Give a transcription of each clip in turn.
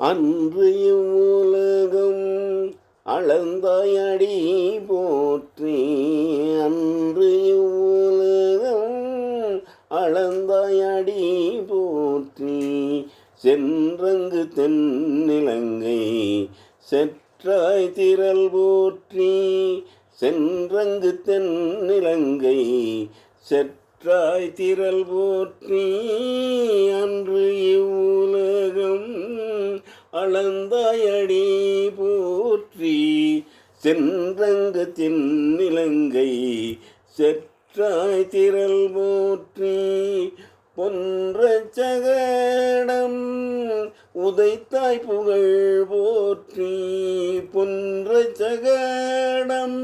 அன்று இவ்வுலகம் அளந்தாயடி போற்றி அன்று இவ்வுலகம் அளந்தாயடி போற்றி. சென்றங்கு தென்னிலங்கை செற்றாய் திரள் போற்றி சென்றங்கு தென்னிலங்கை செற்றாய் திரள் போற்றி. அன்று இவ்வுலகம் அளந்தாயடி போற்றி சென்றங்கு தின்னிலங்கை செற்றாய் திரள் போற்றி. பொன்ற சகடம் உதைத்தாய் புகழ் போற்றி. பொன்ற சகடம்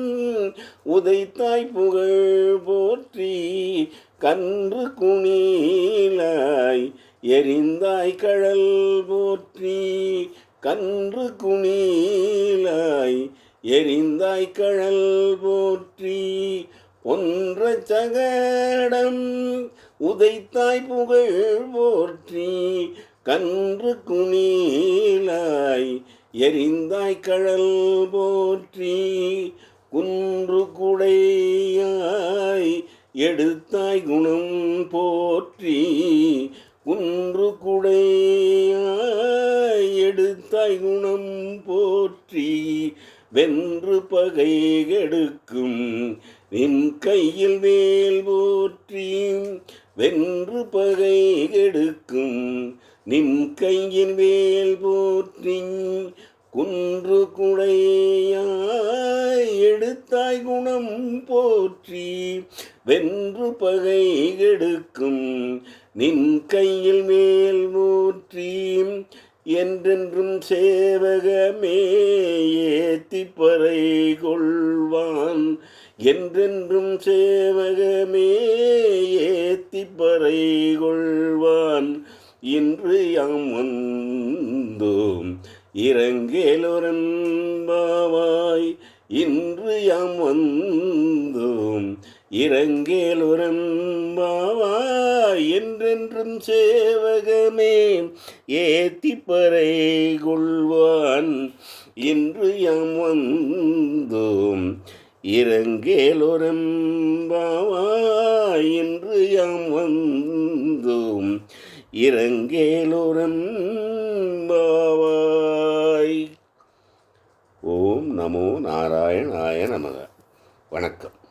உதைத்தாய் புகழ் போற்றி. கன்று குணிலாய் எரிந்தாய் கடல் போற்றி கன்று குணிலாய். எரிந்தாய் கழல் போற்றி ஒன்ற சகடம் உதைத்தாய் புகழ் போற்றி கன்று குணிலாய். எரிந்தாய் கழல் போற்றி குன்று குடையாய். எடுத்தாய் குணம் போற்றி குன்று குடையாய் எடுத்தாய் குணம் போற்றி வென்று பகை கெடுக்கும் நின் கையில் வேல் போற்றி வென்று பகை கெடுக்கும் நின் கையில் வேல் போற்றி குன்று குடையாய் எடுத்தாய் குணம் போற்றி வென்று பகை கெடுக்கும் நின் கையில் மேல் மூற்றியும் என்றென்றும் சேவகமே ஏத்தி பறை கொள்வான். என்றென்றும் சேவகமே ஏத்தி பறை கொள்வான். இன்று யாம் வந்தோம் இறங்கேலுரன்பாவாய் இன்று யாம் வந்தோம் இறங்கேலுரன்பாவாய் என்றென்றும் சேவகமே ஏத்தி பறை கொள்வான் இன்று யாம் வந்தோம் இறங்கேலுரம்பாவாய். இன்று யாம் வந்தோம் இறங்கேலுரம்பாவாய். ஓம் நமோ நாராயணாய நமக. வணக்கம்.